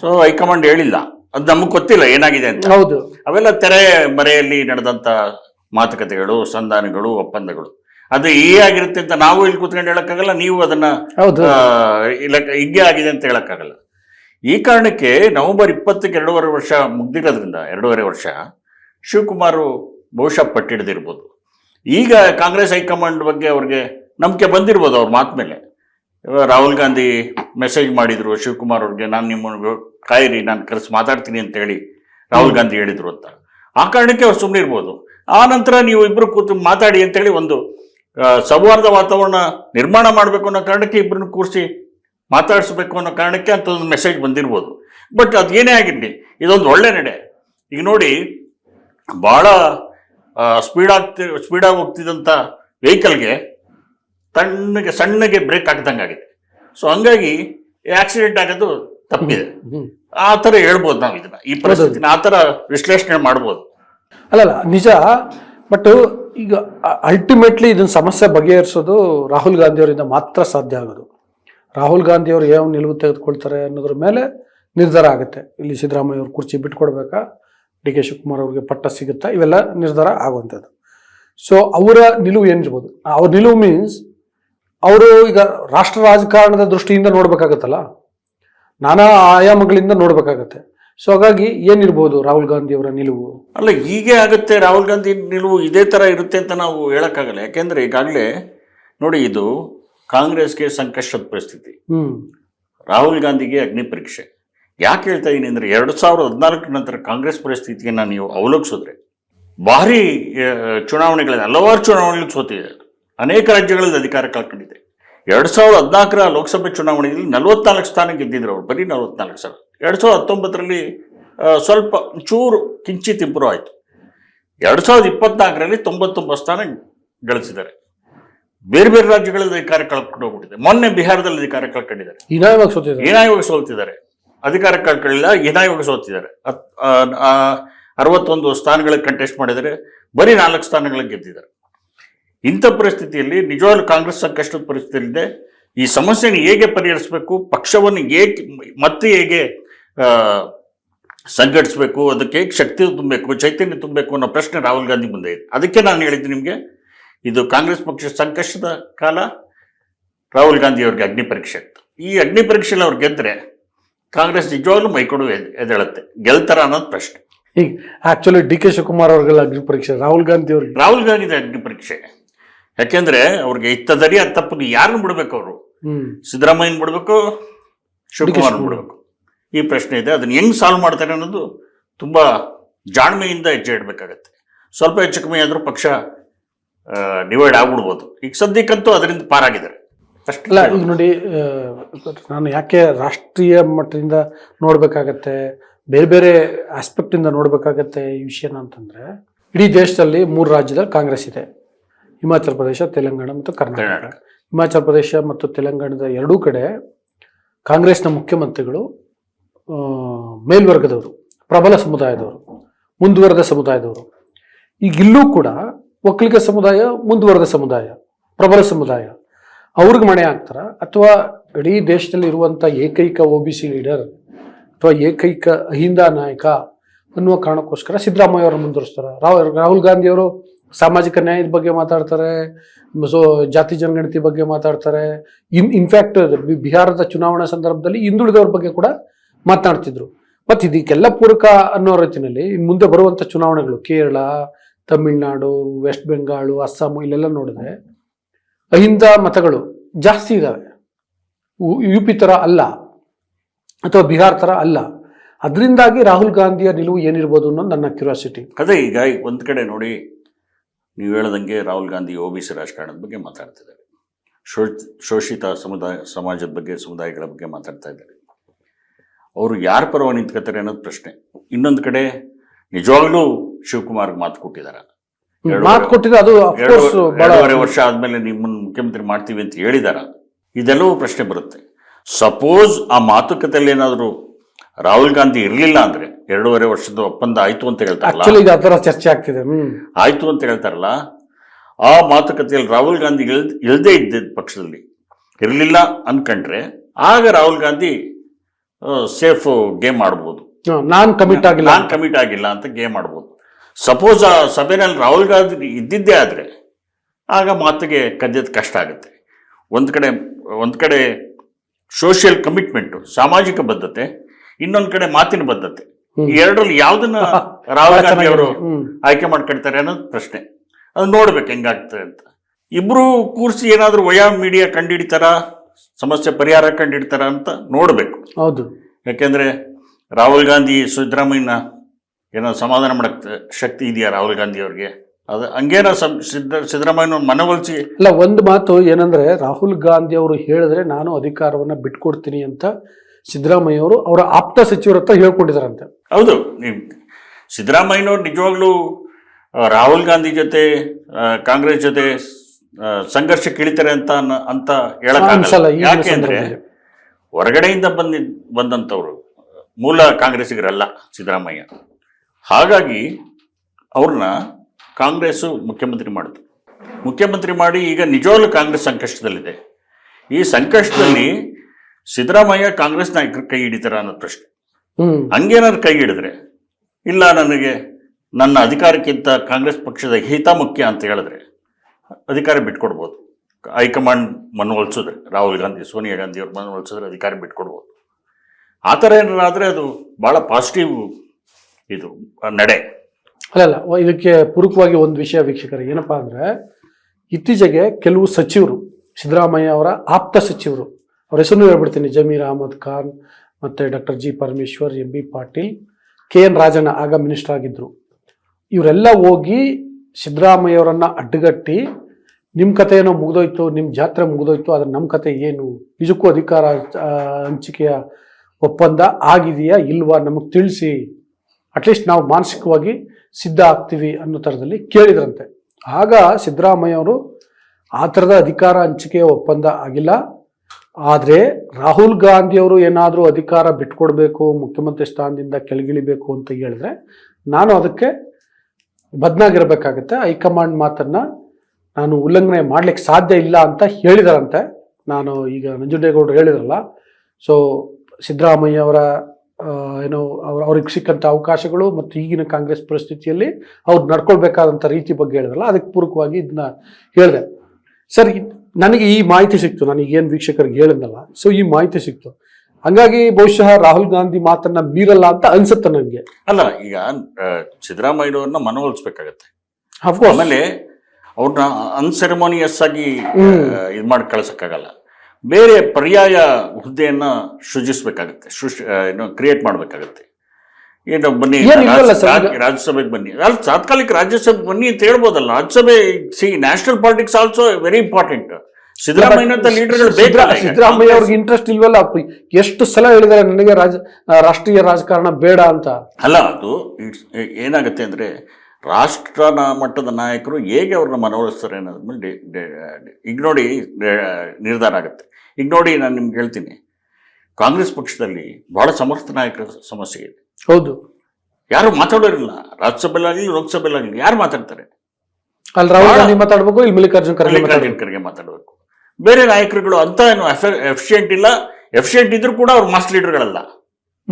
ಸೊ ಹೈಕಮಾಂಡ್ ಹೇಳಿಲ್ಲ. ಅದು ನಮಗೆ ಗೊತ್ತಿಲ್ಲ ಏನಾಗಿದೆ ಅಂತ. ಹೌದು. ಅವೆಲ್ಲ ತೆರೆ ಮರೆಯಲ್ಲಿ ನಡೆದಂತ ಮಾತುಕತೆಗಳು ಸಂಧಾನಗಳು ಒಪ್ಪಂದಗಳು. ಅದು ಈ ಆಗಿರುತ್ತೆ ಅಂತ ನಾವು ಇಲ್ಲಿ ಕೂತ್ಕೊಂಡು ಹೇಳಕ್ಕಾಗಲ್ಲ ನೀವು ಅದನ್ನ ಹಿಂಗೆ ಆಗಿದೆ ಅಂತ ಹೇಳಕ್ಕಾಗಲ್ಲ. ಈ ಕಾರಣಕ್ಕೆ ನವೆಂಬರ್ ಇಪ್ಪತ್ತಕ್ಕೆ ಎರಡೂವರೆ ವರ್ಷ ಮುಗ್ದಿರೋದ್ರಿಂದ, ಎರಡೂವರೆ ವರ್ಷ ಶಿವಕುಮಾರ್ ಬಹುಶಃ ಪಟ್ಟಿಡ್ದಿರ್ಬೋದು. ಈಗ ಕಾಂಗ್ರೆಸ್ ಹೈಕಮಾಂಡ್ ಬಗ್ಗೆ ಅವ್ರಿಗೆ ನಂಬಿಕೆ ಬಂದಿರ್ಬೋದು ಅವ್ರ ಮಾತು ಮೇಲೆ. ರಾಹುಲ್ ಗಾಂಧಿ ಮೆಸೇಜ್ ಮಾಡಿದ್ರು, ಶಿವಕುಮಾರ್ ಅವ್ರಿಗೆ, ನಾನು ನಿಮ್ಮನ್ನು ಕಾಯಿರಿ, ನಾನು ಕರೆಸಿ ಮಾತಾಡ್ತೀನಿ ಅಂತ ಹೇಳಿ ರಾಹುಲ್ ಗಾಂಧಿ ಹೇಳಿದ್ರು ಅಂತ. ಆ ಕಾರಣಕ್ಕೆ ಅವ್ರು ಸುಮ್ಮನೆ ಇರ್ಬೋದು ಆ ನಂತರ ನೀವು ಇಬ್ರು ಕೂತು ಮಾತಾಡಿ ಅಂತೇಳಿ ಒಂದು ಸೌಹಾರ್ದ ವಾತಾವರಣ ನಿರ್ಮಾಣ ಮಾಡಬೇಕು ಅನ್ನೋ ಕಾರಣಕ್ಕೆ ಇಬ್ಬರನ್ನು ಕೂರಿಸಿ ಮಾತಾಡಿಸ್ಬೇಕು ಅನ್ನೋ ಕಾರಣಕ್ಕೆ ಅಂತ ಒಂದು ಮೆಸೇಜ್ ಬಂದಿರ್ಬೋದು. ಬಟ್ ಅದು ಏನೇ ಆಗಿರಲಿ ಇದೊಂದು ಒಳ್ಳೆ ನಡೆ ಈಗ ನೋಡಿ ಭಾಳ ಸ್ಪೀಡ್ ಆಗ್ತಿ ಸ್ಪೀಡಾಗಿ ಹೋಗ್ತಿದ್ದಂಥ ವೆಹಿಕಲ್ಗೆ ತಣ್ಣಗೆ ಸಣ್ಣಗೆ ಬ್ರೇಕ್ ಹಾಕ್ದಂಗಾಗಿದೆ ಸೊ ಹಂಗಾಗಿ ಆಕ್ಸಿಡೆಂಟ್ ಆಗೋದು ತಪ್ಪಿದೆ. ಆ ಥರ ಹೇಳ್ಬೋದು ನಾವು ಇದನ್ನ. ಈ ಪರಿಸ್ಥಿತಿನ ಆ ಥರ ವಿಶ್ಲೇಷಣೆ ಮಾಡ್ಬೋದು. ಅಲ್ಲಲ್ಲ ನಿಜ. ಬಟ್ ಈಗ ಅಲ್ಟಿಮೇಟ್ಲಿ ಇದನ್ನ ಸಮಸ್ಯೆ ಬಗೆಹರಿಸೋದು ರಾಹುಲ್ ಗಾಂಧಿಯವರಿಂದ ಮಾತ್ರ ಸಾಧ್ಯ ಆಗೋದು. ರಾಹುಲ್ ಗಾಂಧಿ ಅವರು ಯಾವ ನಿಲುವು ತೆಗೆದುಕೊಳ್ತಾರೆ ಅನ್ನೋದ್ರ ಮೇಲೆ ನಿರ್ಧಾರ ಆಗುತ್ತೆ. ಇಲ್ಲಿ ಸಿದ್ದರಾಮಯ್ಯ ಅವ್ರ ಕುರ್ಚಿ ಬಿಟ್ಕೊಡ್ಬೇಕಾ? ಡಿ ಕೆ ಶಿವಕುಮಾರ್ ಅವ್ರಿಗೆ ಪಟ್ಟ ಸಿಗುತ್ತಾ? ಇವೆಲ್ಲ ನಿರ್ಧಾರ ಆಗುವಂಥದ್ದು. ಸೊ ಅವರ ನಿಲುವು ಏನಿರ್ಬೋದು? ಅವ್ರ ನಿಲುವು ಮೀನ್ಸ್ ಅವರು ಈಗ ರಾಷ್ಟ್ರ ರಾಜಕಾರಣದ ದೃಷ್ಟಿಯಿಂದ ನೋಡ್ಬೇಕಾಗತ್ತಲ್ಲ? ನಾನಾ ಆಯಾಮಗಳಿಂದ ನೋಡಬೇಕಾಗತ್ತೆ. ಸೊ ಹಾಗಾಗಿ ಏನಿರ್ಬೋದು ರಾಹುಲ್ ಗಾಂಧಿ ಅವರ ನಿಲುವು? ಅಲ್ಲ, ಹೀಗೆ ಆಗುತ್ತೆ. ರಾಹುಲ್ ಗಾಂಧಿ ನಿಲುವು ಇದೇ ಥರ ಇರುತ್ತೆ ಅಂತ ನಾವು ಹೇಳೋಕ್ಕಾಗಲ್ಲ. ಯಾಕೆಂದರೆ ಈಗಾಗಲೇ ನೋಡಿ, ಇದು ಕಾಂಗ್ರೆಸ್ಗೆ ಸಂಕಷ್ಟದ ಪರಿಸ್ಥಿತಿ. ರಾಹುಲ್ ಗಾಂಧಿಗೆ ಅಗ್ನಿ ಪರೀಕ್ಷೆ. ಯಾಕೆ ಹೇಳ್ತಾ ಇದ್ದೀನಿ ಅಂದರೆ ಎರಡು ಸಾವಿರದ ಹದಿನಾಲ್ಕು ನಂತರ ಕಾಂಗ್ರೆಸ್ ಪರಿಸ್ಥಿತಿಯನ್ನು ನೀವು ಅವಲೋಕಿಸಿದ್ರೆ ಭಾರಿ ಚುನಾವಣೆಗಳಲ್ಲಿ ಹಲವಾರು ಚುನಾವಣೆಗಳು ಸೋತಿದೆ. ಅನೇಕ ರಾಜ್ಯಗಳಲ್ಲಿ ಅಧಿಕಾರ ಕಳ್ಕೊಂಡಿದೆ. ಎರಡು ಸಾವಿರದ ಹದಿನಾಲ್ಕರ ಲೋಕಸಭೆ ಚುನಾವಣೆಯಲ್ಲಿ ನಲವತ್ನಾಲ್ಕು ಸ್ಥಾನ ಗೆದ್ದಿದ್ರು ಅವರು ಬರೀ ನಲವತ್ನಾಲ್ಕು ಸಾವಿರ. ಎರಡು ಸಾವಿರದ ಹತ್ತೊಂಬತ್ತರಲ್ಲಿ ಸ್ವಲ್ಪ ಚೂರು ಕಿಂಚಿತ್ ಇಂಪ್ರೂವ್ ಆಯಿತು. ಎರಡು ಸಾವಿರದ ಇಪ್ಪತ್ನಾಲ್ಕರಲ್ಲಿ ತೊಂಬತ್ತೊಂಬತ್ತು ಸ್ಥಾನ ಗಳಿಸಿದ್ದಾರೆ. ಬೇರೆ ಬೇರೆ ರಾಜ್ಯಗಳಲ್ಲಿ ಅಧಿಕಾರ ಕಳ್ಕೊಂಡು ಹೋಗ್ಬಿಟ್ಟಿದೆ. ಮೊನ್ನೆ ಬಿಹಾರದಲ್ಲಿ ಅಧಿಕಾರ ಕಳ್ಕೊಂಡಿದ್ದಾರೆ. ಹೀನಾಯವಾಗಿ ಸೋತಿದ್ದಾರೆ. ಹೀನಾಯವಾಗಿ ಸೋಲ್ತಿದ್ದಾರೆ. ಅಧಿಕಾರ ಕಳ್ಕೊಳ್ಳಿಲ್ಲ ಹೀನಾಯವಾಗಿ ಆ, ಅರವತ್ತೊಂದು ಸ್ಥಾನಗಳಿಗೆ ಕಂಟೆಸ್ಟ್ ಮಾಡಿದರೆ ಬರೀ ನಾಲ್ಕು ಸ್ಥಾನಗಳಿಗೆ ಗೆದ್ದಿದ್ದಾರೆ. ಇಂಥ ಪರಿಸ್ಥಿತಿಯಲ್ಲಿ ನಿಜವಾಗ್ಲೂ ಕಾಂಗ್ರೆಸ್ ಸಂಕಷ್ಟದ ಪರಿಸ್ಥಿತಿಯಲ್ಲಿದೆ. ಈ ಸಮಸ್ಯೆಯನ್ನು ಹೇಗೆ ಪರಿಹರಿಸಬೇಕು ಪಕ್ಷವನ್ನು ಹೇಗೆ ಮತ್ತೆ ಹೇಗೆ ಸಂಘಟಿಸಬೇಕು ಅದಕ್ಕೆ ಶಕ್ತಿ ತುಂಬಬೇಕು ಚೈತನ್ಯ ತುಂಬಬೇಕು ಅನ್ನೋ ಪ್ರಶ್ನೆ ರಾಹುಲ್ ಗಾಂಧಿ ಮುಂದೆ ಇದೆ. ಅದಕ್ಕೆ ನಾನು ಹೇಳಿದ್ದು ನಿಮಗೆ ಇದು ಕಾಂಗ್ರೆಸ್ ಪಕ್ಷ ಸಂಕಷ್ಟದ ಕಾಲ ರಾಹುಲ್ ಗಾಂಧಿ ಅವ್ರಿಗೆ ಅಗ್ನಿ ಪರೀಕ್ಷೆ ಇತ್ತು. ಈ ಅಗ್ನಿ ಪರೀಕ್ಷೆಯಲ್ಲಿ ಅವ್ರು ಗೆದ್ದರೆ ಕಾಂಗ್ರೆಸ್ ನಿಜವಾಗ್ಲೂ ಮೈಕೊಡು ಎದ್- ಎದ್ದೇಳುತ್ತೆ. ಗೆಲ್ತಾರ ಅನ್ನೋದು ಪ್ರಶ್ನೆ. ಈಗ ಆಕ್ಚುಲಿ ಡಿ ಕೆ ಶಿವಕುಮಾರ್ ಅವ್ರಿಗೆಲ್ಲ ಅಗ್ನಿ ಪರೀಕ್ಷೆ ರಾಹುಲ್ ಗಾಂಧಿ ಅವ್ರಿಗೆ. ರಾಹುಲ್ ಗಾಂಧಿ ಅಗ್ನಿ ಪರೀಕ್ಷೆ. ಯಾಕೆಂದ್ರೆ ಅವ್ರಿಗೆ ಇತ್ತದರಿ ತಪ್ಪು ಯಾರನ್ನ ಬಿಡ್ಬೇಕು ಅವರು? ಸಿದ್ದರಾಮಯ್ಯನ ಬಿಡ್ಬೇಕು ಶಿವಕುಮಾರ್. ಬಿಡ್ಬೇಕು. ಈ ಪ್ರಶ್ನೆ ಇದೆ. ಅದನ್ನ ಹೆಂಗ್ ಸಾಲ್ವ್ ಮಾಡ್ತಾರೆ ಅನ್ನೋದು ತುಂಬಾ ಜಾಣ್ಮೆಯಿಂದ ಹೆಜ್ಜೆ ಇಡಬೇಕಾಗತ್ತೆ. ಸ್ವಲ್ಪ ಹೆಚ್ಚು ಕಮ್ಮಿ ಆದ್ರೂ ಪಕ್ಷ ಡಿವೈಡ್ ಆಗ್ಬಿಡ್ಬೋದು. ಈಗ ಸದ್ಯಕ್ಕಂತೂ ಅದರಿಂದ ಪಾರಾಗಿದ್ದಾರೆ. ಅಷ್ಟಲ್ಲ ಈಗ ನೋಡಿ ನಾನು ಯಾಕೆ ರಾಷ್ಟ್ರೀಯ ಮಟ್ಟದಿಂದ ನೋಡಬೇಕಾಗತ್ತೆ ಬೇರೆ ಬೇರೆ ಆಸ್ಪೆಕ್ಟಿಂದ ನೋಡಬೇಕಾಗತ್ತೆ ಈ ವಿಷಯನ ಅಂತಂದರೆ ಇಡೀ ದೇಶದಲ್ಲಿ ಮೂರು ರಾಜ್ಯದಲ್ಲಿ ಕಾಂಗ್ರೆಸ್ ಇದೆ. ಹಿಮಾಚಲ ಪ್ರದೇಶ ತೆಲಂಗಾಣ ಮತ್ತು ಕರ್ನಾಟಕ. ಕರ್ನಾಟಕ. ಹಿಮಾಚಲ ಪ್ರದೇಶ ಮತ್ತು ತೆಲಂಗಾಣದ ಎರಡೂ ಕಡೆ ಕಾಂಗ್ರೆಸ್ನ ಮುಖ್ಯಮಂತ್ರಿಗಳು ಮೇಲ್ವರ್ಗದವರು ಪ್ರಬಲ ಸಮುದಾಯದವರು ಮುಂದುವರೆದ ಸಮುದಾಯದವರು. ಈಗಿಲ್ಲೂ ಕೂಡ ಒಕ್ಕಲಿಗ ಸಮುದಾಯ, ಮುಂದುವರೆದ ಸಮುದಾಯ, ಪ್ರಬಲ ಸಮುದಾಯ. ಅವ್ರಿಗೆ ಮಣೆ ಹಾಕ್ತಾರ ಅಥವಾ ಇಡೀ ದೇಶದಲ್ಲಿ ಇರುವಂಥ ಏಕೈಕ ಒ ಬಿ ಸಿ ಲೀಡರ್ ಅಥವಾ ಏಕೈಕ ಅಹಿಂದ ನಾಯಕ ಅನ್ನುವ ಕಾರಣಕ್ಕೋಸ್ಕರ ಸಿದ್ದರಾಮಯ್ಯ ಅವರು ಮುಂದುವರಿಸ್ತಾರ? ರಾಹುಲ್ ರಾಹುಲ್ ಗಾಂಧಿ ಅವರು ಸಾಮಾಜಿಕ ನ್ಯಾಯದ ಬಗ್ಗೆ ಮಾತಾಡ್ತಾರೆ, ಸೊ ಜಾತಿ ಜನಗಣತಿ ಬಗ್ಗೆ ಮಾತಾಡ್ತಾರೆ. ಇನ್ ಇನ್ಫ್ಯಾಕ್ಟ್ ಬಿಹಾರದ ಚುನಾವಣಾ ಸಂದರ್ಭದಲ್ಲಿ ಹಿಂದುಳಿದವ್ರ ಬಗ್ಗೆ ಕೂಡ ಮಾತನಾಡ್ತಿದ್ರು ಮತ್ತು ಇದಕ್ಕೆಲ್ಲ ಪೂರಕ ಅನ್ನೋ ರೀತಿಯಲ್ಲಿ ಮುಂದೆ ಬರುವಂಥ ಚುನಾವಣೆಗಳು ಕೇರಳ ತಮಿಳುನಾಡು ವೆಸ್ಟ್ ಬೆಂಗಾಳು ಅಸ್ಸಾಮು ಇಲ್ಲೆಲ್ಲ ನೋಡಿದ್ರೆ ಅಹಿಂದ ಮತಗಳು ಜಾಸ್ತಿ ಇದ್ದಾವೆ ಯು ಪಿ ಥರ ಅಲ್ಲ ಅಥವಾ ಬಿಹಾರ್ ಥರ ಅಲ್ಲ. ಅದರಿಂದಾಗಿ ರಾಹುಲ್ ಗಾಂಧಿಯ ನಿಲುವು ಏನಿರ್ಬೋದು ಅನ್ನೋದು ನನ್ನ ಕ್ಯೂರಿಯಾಸಿಟಿ ಅದೇ ಈಗ ಒಂದು ಕಡೆ ನೋಡಿ ನೀವು ಹೇಳದಂಗೆ Rahul Gandhi O B C ರಾಜಕಾರಣದ ಬಗ್ಗೆ ಮಾತಾಡ್ತಿದ್ದಾರೆ. ಶೋ ಶೋಷಿತ ಸಮುದಾಯ, ಸಮಾಜದ ಬಗ್ಗೆ, ಸಮುದಾಯಗಳ ಬಗ್ಗೆ ಮಾತಾಡ್ತಾ ಇದ್ದಾರೆ. ಅವರು ಯಾರ ಪರವಾಗಿ ನಿಂತ್ಕೋತಾರೆ ಅನ್ನೋದು ಪ್ರಶ್ನೆ. ಇನ್ನೊಂದು ಕಡೆ ನಿಜವಾಗ್ಲೂ ಶಿವಕುಮಾರ್ ಮಾತು ಕೊಟ್ಟಿದ್ದಾರೆ. ಮಾತು ಕೊಟ್ಟಿದ್ರೆ ಅದು ಎರಡೂವರೆ ವರ್ಷ ಆದ್ಮೇಲೆ ನಿಮ್ಮನ್ನು ಮುಖ್ಯಮಂತ್ರಿ ಮಾಡ್ತೀವಿ ಅಂತ ಹೇಳಿದಾರ. ಇದೆಲ್ಲವೂ ಪ್ರಶ್ನೆ ಬರುತ್ತೆ. ಸಪೋಸ್ ಆ ಮಾತುಕತೆಯಲ್ಲಿ ಏನಾದರೂ ರಾಹುಲ್ ಗಾಂಧಿ ಇರಲಿಲ್ಲ ಅಂದ್ರೆ ಎರಡೂವರೆ ವರ್ಷದ ಒಪ್ಪಂದ ಆಯ್ತು ಅಂತ ಹೇಳ್ತಾರಲ್ಲ? ಚರ್ಚೆ ಆಗ್ತಿದೆ ಆಯ್ತು ಅಂತ ಹೇಳ್ತಾರಲ್ಲ? ಆ ಮಾತುಕತೆಯಲ್ಲಿ ರಾಹುಲ್ ಗಾಂಧಿ ಇಲ್ದ್ ಇದ್ದಿದ್ದ ಪಕ್ಷದಲ್ಲಿ ಇರಲಿಲ್ಲ ಅನ್ಕಂಡ್ರೆ ಆಗ ರಾಹುಲ್ ಗಾಂಧಿ ಸೇಫ್ ಗೇಮ್ ಆಡ್ಬೋದು. ನಾನ್ ಕಮಿಟ್ ಆಗಿಲ್ಲ ನಾನ್ ಕಮಿಟ್ ಆಗಿಲ್ಲ ಅಂತ ಗೇಮ್ ಆಡ್ಬೋದು. ಸಪೋಸ್ ಆ ಸಭೆನಲ್ಲಿ ರಾಹುಲ್ ಗಾಂಧಿ ಇದ್ದಿದ್ದೇ ಆದರೆ ಆಗ ಮಾತಿಗೆ ಕದ್ದಿದ್ದು ಕಷ್ಟ ಆಗುತ್ತೆ. ಒಂದು ಕಡೆ ಒಂದು ಕಡೆ ಸೋಷಿಯಲ್ ಕಮಿಟ್ಮೆಂಟು ಸಾಮಾಜಿಕ ಬದ್ಧತೆ ಇನ್ನೊಂದು ಕಡೆ ಮಾತಿನ ಬದ್ಧತೆ. ಎರಡರಲ್ಲಿ ಯಾವುದನ್ನ ರಾಹುಲ್ ಗಾಂಧಿ ಅವರು ಆಯ್ಕೆ ಮಾಡ್ಕೊಳ್ತಾರೆ ಅನ್ನೋದು ಪ್ರಶ್ನೆ. ಅದು ನೋಡ್ಬೇಕು ಹೆಂಗಾಗ್ತದೆ ಅಂತ. ಇಬ್ರು ಕೂರಿಸಿ ಏನಾದರೂ ವಯಾ ಮೀಡಿಯಾ ಕಂಡಿಡಿತಾರ ಸಮಸ್ಯೆ ಪರಿಹಾರ ಕಂಡಿಡ್ತಾರ ಅಂತ ನೋಡಬೇಕು. ಹೌದು. ಯಾಕೆಂದ್ರೆ ರಾಹುಲ್ ಗಾಂಧಿ ಸಿದ್ದರಾಮಯ್ಯನ ಏನೋ ಸಮಾಧಾನ ಮಾಡಕ್ಕೆ ಶಕ್ತಿ ಇದೆಯಾ ರಾಹುಲ್ ಗಾಂಧಿ ಅವ್ರಿಗೆ? ಅದು ಹಂಗೇನ ಸಂ ಸಿದ್ದ ಸಿದ್ದರಾಮಯ್ಯ ಮನವೊಲಿಸಿ ಅಲ್ಲ ಒಂದು ಮಾತು ಏನಂದ್ರೆ ರಾಹುಲ್ ಗಾಂಧಿ ಅವರು ಹೇಳಿದ್ರೆ ನಾನು ಅಧಿಕಾರವನ್ನ ಬಿಟ್ಕೊಡ್ತೀನಿ ಅಂತ ಸಿದ್ದರಾಮಯ್ಯ ಅವರು ಅವರ ಆಪ್ತ ಸಚಿವರ ಹತ್ರ ಹೇಳ್ಕೊಂಡಿದಾರಂತೆ ಹೌದು ನೀವು ಸಿದ್ದರಾಮಯ್ಯನವ್ರು ನಿಜವಾಗ್ಲೂ ರಾಹುಲ್ ಗಾಂಧಿ ಜೊತೆ ಕಾಂಗ್ರೆಸ್ ಜೊತೆ ಸಂಘರ್ಷಕ್ಕೆ ಇಳಿತಾರೆ ಅಂತ ಅಂತ ಹೇಳಕ್ಕಾಗಲ್ಲ ಈಗಿನ ಯಾಕೆ ಅಂದ್ರೆ ಹೊರಗಡೆಯಿಂದ ಬಂದಿದ್ ಬಂದಂಥವ್ರು ಮೂಲ ಕಾಂಗ್ರೆಸ್ಸಿಗರಲ್ಲ ಸಿದ್ದರಾಮಯ್ಯ. ಹಾಗಾಗಿ ಅವ್ರನ್ನ ಕಾಂಗ್ರೆಸ್ ಮುಖ್ಯಮಂತ್ರಿ ಮಾಡಿತು. ಮುಖ್ಯಮಂತ್ರಿ ಮಾಡಿ ಈಗ ನಿಜವಾಗ್ಲೂ ಕಾಂಗ್ರೆಸ್ ಸಂಕಷ್ಟದಲ್ಲಿದೆ. ಈ ಸಂಕಷ್ಟದಲ್ಲಿ ಸಿದ್ದರಾಮಯ್ಯ ಕಾಂಗ್ರೆಸ್ ನಾಯಕರು ಕೈ ಹಿಡಿತಾರ ಅನ್ನೋ ಪ್ರಶ್ನೆ. ಹಂಗೇನಾದ್ರು ಕೈ ಹಿಡಿದ್ರೆ ಇಲ್ಲ ನನಗೆ ನನ್ನ ಅಧಿಕಾರಕ್ಕಿಂತ ಕಾಂಗ್ರೆಸ್ ಪಕ್ಷದ ಹಿತ ಮುಖ್ಯ ಅಂತ ಹೇಳಿದ್ರೆ ಅಧಿಕಾರ ಬಿಟ್ಕೊಡ್ಬೋದು. ಹೈಕಮಾಂಡ್ ಮನವೊಲಿಸಿದ್ರೆ ರಾಹುಲ್ ಗಾಂಧಿ ಸೋನಿಯಾ ಗಾಂಧಿ ಅವ್ರು ಮನವೊಲಿಸಿದ್ರೆ ಅಧಿಕಾರ ಬಿಟ್ಕೊಡ್ಬೋದು. ಆ ಥರ ಏನಾರ ಆದರೆ ಅದು ಭಾಳ ಪಾಸಿಟಿವ್ ಇದು ನಡೆ. ಅಲ್ಲ ಅಲ್ಲ ಇದಕ್ಕೆ ಪೂರಕವಾಗಿ ಒಂದು ವಿಷಯ ವೀಕ್ಷಕರಿಗೆ ಏನಪ್ಪಾ ಅಂದ್ರೆ, ಇತ್ತೀಚೆಗೆ ಕೆಲವು ಸಚಿವರು, ಸಿದ್ದರಾಮಯ್ಯ ಅವರ ಆಪ್ತ ಸಚಿವರು, ಅವ್ರ ಹೆಸರು ಹೇಳ್ಬಿಡ್ತೀನಿ, ಜಮೀರ್ ಅಹಮದ್ ಖಾನ್ ಮತ್ತೆ doctor G Parameshwar, M B Patil, K N Rajanna ಆಗ ಮಿನಿಸ್ಟರ್ ಆಗಿದ್ರು. ಇವರೆಲ್ಲ ಹೋಗಿ ಸಿದ್ದರಾಮಯ್ಯ ಅವರನ್ನ ಅಡ್ಡಗಟ್ಟಿ ನಿಮ್ಮ ಕತೆ ಏನೋ ಮುಗಿದೋಯ್ತು ನಿಮ್ಮ ಜಾತ್ರೆ ಮುಗಿದೋಯ್ತು, ಆದರೆ ನಮ್ಮ ಕತೆ ಏನು? ನಿಜಕ್ಕೂ ಅಧಿಕಾರ ಹಂಚಿಕೆಯ ಒಪ್ಪಂದ ಆಗಿದೆಯಾ ಇಲ್ವಾ? ನಮಗೆ ತಿಳಿಸಿ. ಅಟ್ಲೀಸ್ಟ್ ನಾವು ಮಾನಸಿಕವಾಗಿ ಸಿದ್ಧ ಆಗ್ತೀವಿ ಅನ್ನೋ ಥರದಲ್ಲಿ ಕೇಳಿದ್ರಂತೆ. ಆಗ ಸಿದ್ದರಾಮಯ್ಯ ಅವರು ಆ ಥರದ ಅಧಿಕಾರ ಹಂಚಿಕೆಯ ಒಪ್ಪಂದ ಆಗಿಲ್ಲ. ಆದರೆ ರಾಹುಲ್ ಗಾಂಧಿಯವರು ಏನಾದರೂ ಅಧಿಕಾರ ಬಿಟ್ಕೊಡ್ಬೇಕು, ಮುಖ್ಯಮಂತ್ರಿ ಸ್ಥಾನದಿಂದ ಕೆಳಗಿಳಿಬೇಕು ಅಂತ ಹೇಳಿದ್ರೆ ನಾನು ಅದಕ್ಕೆ ಬದ್ನಾಗಿರಬೇಕಾಗತ್ತೆ. ಹೈಕಮಾಂಡ್ ಮಾತನ್ನು ನಾನು ಉಲ್ಲಂಘನೆ ಮಾಡ್ಲಿಕ್ಕೆ ಸಾಧ್ಯ ಇಲ್ಲ ಅಂತ ಹೇಳಿದಾರಂತೆ. ನಾನು ಈಗ ನಂಜುಂಡೇಗೌಡರು ಹೇಳಿದ್ರಲ್ಲ. ಸೊ ಸಿದ್ದರಾಮಯ್ಯ ಅವರ ಏನೋ ಅವ್ರ ಅವ್ರಿಗೆ ಸಿಕ್ಕಂಥ ಅವಕಾಶಗಳು ಮತ್ತು ಈಗಿನ ಕಾಂಗ್ರೆಸ್ ಪರಿಸ್ಥಿತಿಯಲ್ಲಿ ಅವ್ರು ನಡ್ಕೊಳ್ಬೇಕಾದಂಥ ರೀತಿ ಬಗ್ಗೆ ಹೇಳಿದ್ರಲ್ಲ ಅದಕ್ಕೆ ಪೂರಕವಾಗಿ ಇದನ್ನ ಹೇಳಿದೆ. ಸರ್ ನನಗೆ ಈ ಮಾಹಿತಿ ಸಿಕ್ತು ನನಗೆ ಏನು ವೀಕ್ಷಕರಿಗೆ ಹೇಳಿದ್ನಲ್ಲ ಸೊ ಈ ಮಾಹಿತಿ ಸಿಕ್ತು. ಹಂಗಾಗಿ ಬಹುಶಃ ರಾಹುಲ್ ಗಾಂಧಿ ಮಾತನ್ನ ಮೀರಲ್ಲ ಅಂತ ಅನ್ಸುತ್ತೆ ನನಗೆ. ಅಲ್ಲ ಈಗ ಸಿದ್ದರಾಮಯ್ಯವ್ರನ್ನ ಮನವೊಲಿಸ್ಬೇಕಾಗತ್ತೆ. ಆಮೇಲೆ ಅವ್ರನ್ನ ಅನ್ಸೆರೆಮೋನಿಯಸ್ ಆಗಿ ಇದು ಮಾಡಿ ಕಳ್ಸಕ್ಕಾಗಲ್ಲ. ಬೇರೆ ಪರ್ಯಾಯ ಹುದ್ದೆಯನ್ನು ಸೃಜಿಸ್ಬೇಕಾಗತ್ತೆ ಸೃಷ್ಟಿ ಏನು ಕ್ರಿಯೇಟ್ ಮಾಡಬೇಕಾಗತ್ತೆ. ಏನು ಬನ್ನಿ ರಾಜ್ಯಸಭೆಗೆ ಬನ್ನಿ. ಅಲ್ಲಿ ತಾತ್ಕಾಲಿಕ ರಾಜ್ಯಸಭೆ ಬನ್ನಿ ಅಂತ ಹೇಳ್ಬೋದಲ್ಲ. ರಾಜ್ಯಸಭೆ C national politics also very important Siddaramaiah ಲೀಡರ್ಗಳು ಬೇಕಲ್ಲ ಸಿದ್ದರಾಮಯ್ಯ ಅವ್ರಿಗೆ ಇಂಟ್ರೆಸ್ಟ್ ಇಲ್ವಲ್ಲ. ಎಷ್ಟು ಸಲ ಹೇಳಿದ್ದಾರೆ ನನಗೆ ರಾಜ ರಾಷ್ಟ್ರೀಯ ರಾಜಕಾರಣ ಬೇಡ ಅಂತ. ಅಲ್ಲ ಅದು ಇಟ್ಸ್ ಏನಾಗುತ್ತೆ ಅಂದರೆ ರಾಷ್ಟ್ರ ಮಟ್ಟದ ನಾಯಕರು ಹೇಗೆ ಅವ್ರನ್ನ ಮನವೊಲಿಸ್ತಾರೆ ಅನ್ನೋದ್ರ ಮೇಲೆ ಈಗ ನೋಡಿ ನಿರ್ಧಾರ ಆಗುತ್ತೆ. ಈಗ ನೋಡಿ ನಾನು ನಿಮ್ಗೆ ಹೇಳ್ತೀನಿ. ಕಾಂಗ್ರೆಸ್ ಪಕ್ಷದಲ್ಲಿ ಬಹಳ ಸಮರ್ಥ ನಾಯಕರ ಸಮಸ್ಯೆ ಇದೆ. ಹೌದು. ಯಾರು ಮಾತಾಡೋರಿಲ್ಲ. ರಾಜ್ಯಸಭೆಲಾಗಲಿ ಲೋಕಸಭೆಲಾಗಲಿ ಯಾರು ಮಾತಾಡ್ತಾರೆ? ಅಲ್ಲಿ ರಾಹುಲ್ ಗಾಂಧಿ ಮಾತಾಡಬೇಕು ಇಲ್ಲಿ ಮಲ್ಲಿಕಾರ್ಜುನ್ ಖರ್ಗೆ ಖರ್ಗೆ ಮಾತಾಡಬೇಕು. ಬೇರೆ ನಾಯಕರುಗಳು ಅಂತ ಏನು ಎಫಿಷಿಯೆಂಟ್ ಇಲ್ಲ. ಎಫಿಷಿಯೆಂಟ್ ಇದ್ರೂ ಕೂಡ ಅವ್ರು ಮಾಸ್ ಲೀಡರ್ಗಳಲ್ಲ.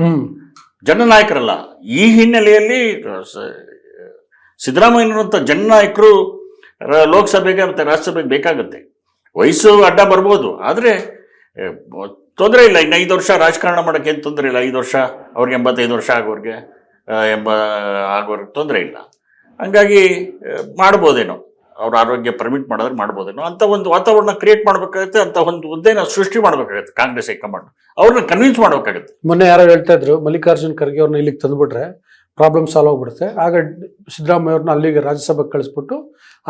ಹ್ಮ್. ಜನನಾಯಕರಲ್ಲ ಈ ಹಿನ್ನೆಲೆಯಲ್ಲಿ ಸ- ಸಿದ್ದರಾಮಯ್ಯನಂತ ಜನನಾಯಕರು ರ- ಲೋಕಸಭೆಗೆ ಮತ್ತು ರಾಜ್ಯಸಭೆಗೆ ಬೇಕಾಗುತ್ತೆ. ವಯಸ್ಸು ಅಡ್ಡ ಬರ್ಬೋದು. ಆದರೆ ತೊಂದರೆ ಇಲ್ಲ, ಇನ್ನು ಐದು ವರ್ಷ ರಾಜಕಾರಣ ಮಾಡೋಕ್ಕೆ ಏನು ತೊಂದರೆ ಇಲ್ಲ, ಐದು ವರ್ಷ, ಅವ್ರಿಗೆ ಎಂಬತ್ತೈದು ವರ್ಷ ಆಗೋರಿಗೆ ಎಂಬ, ಆಗೋರಿಗೆ ತೊಂದರೆ ಇಲ್ಲ. ಹಂಗಾಗಿ ಮಾಡ್ಬೋದೇನೋ, ಅವ್ರ ಆರೋಗ್ಯ ಪರ್ಮಿಟ್ ಮಾಡಿದ್ರೆ ಮಾಡ್ಬೋದೇನೋ, ಅಂತ ಒಂದು ವಾತಾವರಣ ಕ್ರಿಯೇಟ್ ಮಾಡಬೇಕಾಗುತ್ತೆ, ಅಂತ ಒಂದು ಹುದ್ದೆನ ಸೃಷ್ಟಿ ಮಾಡಬೇಕಾಗುತ್ತೆ, ಕಾಂಗ್ರೆಸ್ ಹೈಕಮಾಂಡ್. ಅವ್ರನ್ನ ಕನ್ವಿನ್ಸ್ ಮಾಡಬೇಕಾಗುತ್ತೆ. ಮೊನ್ನೆ ಯಾರೋ ಹೇಳ್ತಾ ಇದ್ರು, ಮಲ್ಲಿಕಾರ್ಜುನ್ ಖರ್ಗೆ ಅವ್ರನ್ನ ಇಲ್ಲಿಗೆ ತಂದ್ಬಿಟ್ರೆ ಪ್ರಾಬ್ಲಮ್ ಸಾಲ್ವ್ ಆಗ್ಬಿಡುತ್ತೆ. ಆಗ ಸಿದ್ದರಾಮಯ್ಯ ಅವ್ರನ್ನ ಅಲ್ಲಿಗೆ ರಾಜ್ಯಸಭೆಗೆ ಕಳಿಸ್ಬಿಟ್ಟು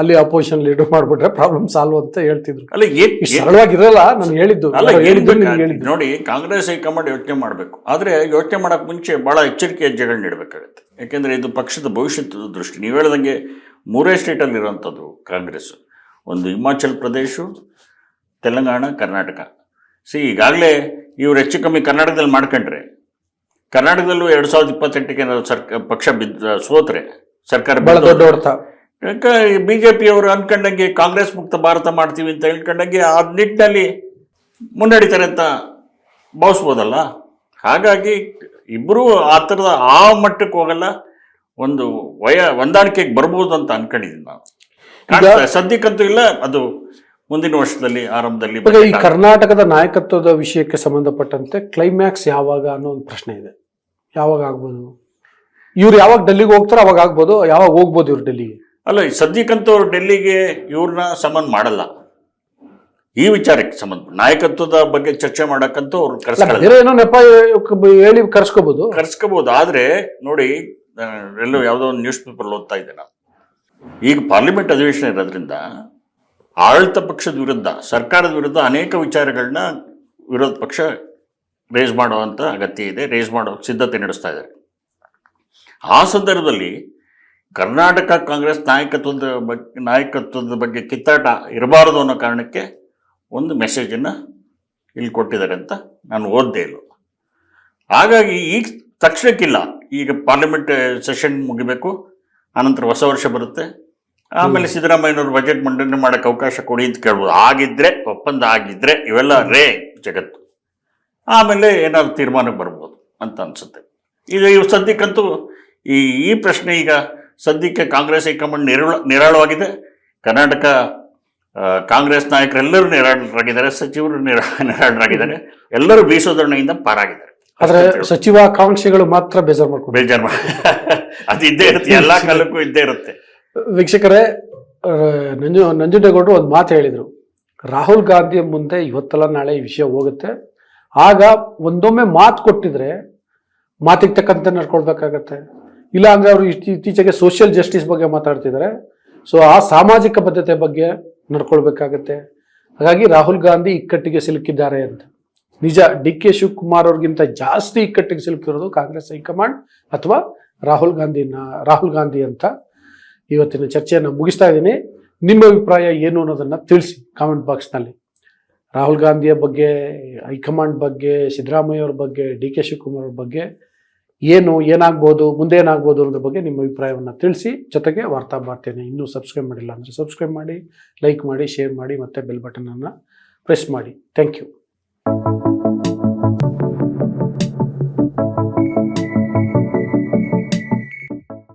ಅಲ್ಲಿ ಅಪೋಸಿಷನ್ ಲೀಡರ್ ಮಾಡ್ಬಿಟ್ರೆ ಪ್ರಾಬ್ಲಮ್ ಸಾಲ್ವ್ ಅಂತ ಹೇಳ್ತಿದ್ರು. ಅಲ್ಲ ಏನ್ ಸರಳವಾಗಿರಲ್ಲ ನಾನು ಹೇಳಿದ್ದು. ಅಲ್ಲ ಹೇಳಿದ್ದು ಹೇಳಿದ್ದು. ನೋಡಿ ಕಾಂಗ್ರೆಸ್ ಹೈಕಮಾಂಡ್ ಯೋಚನೆ ಮಾಡಬೇಕು. ಆದರೆ ಯೋಚನೆ ಮಾಡೋಕೆ ಮುಂಚೆ ಭಾಳ ಎಚ್ಚರಿಕೆ ಹೆಜ್ಜೆಗಳನ್ನ ನೀಡಬೇಕಾಗುತ್ತೆ. ಯಾಕೆಂದರೆ ಇದು ಪಕ್ಷದ ಭವಿಷ್ಯದ ದೃಷ್ಟಿ. ನೀವು ಹೇಳ್ದಂಗೆ ಮೂರೇ ಸ್ಟೇಟಲ್ಲಿ ಇರುವಂಥದ್ದು ಕಾಂಗ್ರೆಸ್. ಒಂದು ಹಿಮಾಚಲ್ ಪ್ರದೇಶ ತೆಲಂಗಾಣ ಕರ್ನಾಟಕ. ಸಿ ಈಗಾಗಲೇ ಇವ್ರು ಹೆಚ್ಚು ಕಮ್ಮಿ ಕರ್ನಾಟಕದಲ್ಲಿ ಮಾಡ್ಕೊಂಡ್ರೆ ಕರ್ನಾಟಕದಲ್ಲೂ ಎರಡು ಸಾವಿರದ ಇಪ್ಪತ್ತೆಂಟಕ್ಕೆ ಏನಾದ್ರು ಸರ್ಕ ಪಕ್ಷ ಬಿದ್ದ ಸೋತ್ರೆ ಸರ್ಕಾರ ಬಹಳ ದೊಡ್ಡ ಹೊಡೆತ ಬಿ ಜೆ ಪಿಯವರು ಅನ್ಕೊಂಡಂಗೆ ಕಾಂಗ್ರೆಸ್ ಮುಕ್ತ ಭಾರತ ಮಾಡ್ತೀವಿ ಅಂತ ಹೇಳ್ಕೊಂಡಂಗೆ ಆ ನಿಟ್ಟಿನಲ್ಲಿ ಮುನ್ನಡೀತಾರೆ ಅಂತ ಭಾವಿಸ್ಬೋದಲ್ಲ? ಹಾಗಾಗಿ ಇಬ್ಬರೂ ಆ ಥರದ ಆ ಮಟ್ಟಕ್ಕೆ ಹೋಗಲ್ಲ ಒಂದು ವಯ ಹೊಂದಾಣಿಕೆಗೆ ಬರ್ಬೋದು ಅಂತ ಅನ್ಕೊಂಡಿದ್ದೀನಿ ನಾನು. ಕಾಣ್ತದೆ. ಸದ್ಯಕ್ಕಂತೂ ಇಲ್ಲ ಅದು ಮುಂದಿನ ವರ್ಷದಲ್ಲಿ ಆರಂಭದಲ್ಲಿ ಈ ಕರ್ನಾಟಕದ ನಾಯಕತ್ವದ ವಿಷಯಕ್ಕೆ ಸಂಬಂಧಪಟ್ಟಂತೆ ಕ್ಲೈಮ್ಯಾಕ್ಸ್ ಯಾವಾಗ ಅನ್ನೋ ಒಂದು ಪ್ರಶ್ನೆ ಇದೆ. ಯಾವಾಗ ಆಗ್ಬೋದು? ಇವ್ರು ಯಾವಾಗ ಡೆಲ್ಲಿಗೆ ಹೋಗ್ತಾರೋ ಅವಾಗ ಆಗ್ಬೋದು ಯಾವಾಗ ಹೋಗ್ಬೋದು ಇವ್ರು ಡೆಲ್ಲಿಗೆ? ಅಲ್ಲ ಈ ಸದ್ಯಕ್ಕಂತೂ ಅವ್ರು ಡೆಲ್ಲಿಗೆ ಇವ್ರನ್ನ ಸಂಬಂಧ ಮಾಡಲ್ಲ. ಈ ವಿಚಾರಕ್ಕೆ ಸಂಬಂಧ ನಾಯಕತ್ವದ ಬಗ್ಗೆ ಚರ್ಚೆ ಮಾಡಕ್ಕಂತೂ ಅವ್ರು ಕರ್ಸ್ಕೊಳ್ಳೋ ಕರೆಸ್ಕೊಳ್ಳಲ್ಲ. ಏನೋ ನೆಪ ಹೇಳಿ ಕರ್ಸ್ಕೋಬಹುದು ಕರ್ಸ್ಕೋಬಹುದು ಆದ್ರೆ ನೋಡಿ ಎಲ್ಲೋ ಯಾವುದೋ ಒಂದು ನ್ಯೂಸ್ ಪೇಪರ್ ಓದ್ತಾ ಇದ್ದೆ ನಾನು. ಈಗ ಪಾರ್ಲಿಮೆಂಟ್ ಅಧಿವೇಶನ ಇರೋದ್ರಿಂದ ಆಡಳಿತ ಪಕ್ಷದ ವಿರುದ್ಧ, ಸರ್ಕಾರದ ವಿರುದ್ಧ ಅನೇಕ ವಿಚಾರಗಳನ್ನ ವಿರೋಧ ಪಕ್ಷ ರೇಸ್ ಮಾಡುವಂಥ ಅಗತ್ಯ ಇದೆ ರೇಸ್ ಮಾಡೋ ಸಿದ್ಧತೆ ನಡೆಸ್ತಾ ಇದ್ದಾರೆ. ಆ ಸಂದರ್ಭದಲ್ಲಿ ಕರ್ನಾಟಕ ಕಾಂಗ್ರೆಸ್ ನಾಯಕತ್ವದ ಬಗ್ಗೆ ನಾಯಕತ್ವದ ಬಗ್ಗೆ ಕಿತ್ತಾಟ ಇರಬಾರದು ಅನ್ನೋ ಕಾರಣಕ್ಕೆ ಒಂದು ಮೆಸೇಜನ್ನು ಇಲ್ಲಿ ಕೊಟ್ಟಿದ್ದಾರೆ ಅಂತ ನಾನು ಓದ್ದೇ ಇಲ್ಲ. ಹಾಗಾಗಿ ಈಗ ತಕ್ಷಣಕ್ಕಿಲ್ಲ, ಈಗ ಪಾರ್ಲಿಮೆಂಟ್ ಸೆಷನ್ ಮುಗಿಬೇಕು, ಆನಂತರ ಹೊಸ ವರ್ಷ ಬರುತ್ತೆ. ಆಮೇಲೆ ಸಿದ್ದರಾಮಯ್ಯನವರು ಬಜೆಟ್ ಮಂಡನೆ ಮಾಡಕ್ಕೆ ಅವಕಾಶ ಕೊಡಿ ಅಂತ ಕೇಳ್ಬೋದು. ಆಗಿದ್ರೆ ಒಪ್ಪಂದ ಆಗಿದ್ರೆ ಇವೆಲ್ಲ ರೇ ಜಗತ್ತು. ಆಮೇಲೆ ಏನಾದ್ರು ತೀರ್ಮಾನಕ್ಕೆ ಬರ್ಬೋದು ಅಂತ ಅನ್ಸುತ್ತೆ. ಈಗ ಇವು ಸದ್ಯಕ್ಕಂತೂ ಈ ಈ ಪ್ರಶ್ನೆ ಈಗ ಸದ್ಯಕ್ಕೆ ಕಾಂಗ್ರೆಸ್ ಹೈಕಮಾಂಡ್ ನಿರಳ ನಿರಾಳವಾಗಿದೆ. ಕರ್ನಾಟಕ ಕಾಂಗ್ರೆಸ್ ನಾಯಕರೆಲ್ಲರೂ ನಿರಾಳರಾಗಿದ್ದಾರೆ ಸಚಿವರು ನಿರಾ ನಿರಾಳರಾಗಿದ್ದಾರೆ. ಎಲ್ಲರೂ ಬೀಸೋದರಣೆಯಿಂದ ಪಾರಾಗಿದ್ದಾರೆ. ಆದ್ರೆ. ಸಚಿವಾಕಾಂಕ್ಷಿಗಳು ಮಾತ್ರ ಬೇಜಾರು ಮಾಡ್ಕೊಂಡು ಬೇಜಾರು ಅದು ಇದ್ದೇ ಇರುತ್ತೆ. ಎಲ್ಲಾ ಕಾಲಕ್ಕೂ ಇದ್ದೇ ಇರುತ್ತೆ. ವೀಕ್ಷಕರೇ ನಂಜು ನಂಜುಂಡೇಗೌಡರು ಒಂದು ಮಾತು ಹೇಳಿದರು. ರಾಹುಲ್ ಗಾಂಧಿ ಮುಂದೆ ಇವತ್ತಲ್ಲ ನಾಳೆ ಈ ವಿಷಯ ಹೋಗುತ್ತೆ. ಆಗ ಒಂದೊಮ್ಮೆ ಮಾತು ಕೊಟ್ಟಿದ್ರೆ ಮಾತಿಗೆ ತಕ್ಕಂತೆ ನಡ್ಕೊಳ್ಬೇಕಾಗತ್ತೆ. ಇಲ್ಲ ಅಂದರೆ ಅವರು ಇತ್ತೀ- ಇತ್ತೀಚೆಗೆ ಸೋಷಿಯಲ್ ಜಸ್ಟಿಸ್ ಬಗ್ಗೆ ಮಾತಾಡ್ತಿದ್ದಾರೆ. ಸೊ ಆ ಸಾಮಾಜಿಕ ಬದ್ಧತೆ ಬಗ್ಗೆ ನಡ್ಕೊಳ್ಬೇಕಾಗತ್ತೆ. ಹಾಗಾಗಿ ರಾಹುಲ್ ಗಾಂಧಿ ಇಕ್ಕಟ್ಟಿಗೆ ಸಿಲುಕಿದ್ದಾರೆ ಅಂತ. ನಿಜ, ಡಿ ಕೆ ಶಿವಕುಮಾರ್ ಅವ್ರಿಗಿಂತ ಜಾಸ್ತಿ ಇಕ್ಕಟ್ಟಿಗೆ ಸಿಲುಕಿರೋದು ಕಾಂಗ್ರೆಸ್ ಹೈಕಮಾಂಡ್ ಅಥವಾ ರಾಹುಲ್ ಗಾಂಧಿನ, ರಾಹುಲ್ ಗಾಂಧಿ ಅಂತ? ಇವತ್ತಿನ ಚರ್ಚೆಯನ್ನು ಮುಗಿಸ್ತಾ ಇದ್ದೀನಿ. ನಿಮ್ಮ ಅಭಿಪ್ರಾಯ ಏನು ಅನ್ನೋದನ್ನು ತಿಳಿಸಿ ಕಾಮೆಂಟ್ ಬಾಕ್ಸ್ನಲ್ಲಿ ರಾಹುಲ್ ಗಾಂಧಿಯ ಬಗ್ಗೆ, ಹೈಕಮಾಂಡ್ ಬಗ್ಗೆ, ಸಿದ್ದರಾಮಯ್ಯ ಅವ್ರ ಬಗ್ಗೆ, ಡಿ ಕೆ ಶಿವಕುಮಾರ್ ಅವ್ರ ಬಗ್ಗೆ ಏನು, ಏನಾಗ್ಬೋದು, ಮುಂದೆ ಏನಾಗ್ಬೋದು ಅನ್ನೋದ್ರ ಬಗ್ಗೆ ನಿಮ್ಮ ಅಭಿಪ್ರಾಯವನ್ನು ತಿಳಿಸಿ. ಜೊತೆಗೆ ವಾರ್ತಾ ಮಾಡ್ತೇನೆ ಇನ್ನೂ ಸಬ್ಸ್ಕ್ರೈಬ್ ಮಾಡಿಲ್ಲ ಅಂದರೆ ಸಬ್ಸ್ಕ್ರೈಬ್ ಮಾಡಿ ಲೈಕ್ ಮಾಡಿ ಶೇರ್ ಮಾಡಿ ಮತ್ತು ಬೆಲ್ ಬಟನನ್ನು ಪ್ರೆಸ್ ಮಾಡಿ. Thank you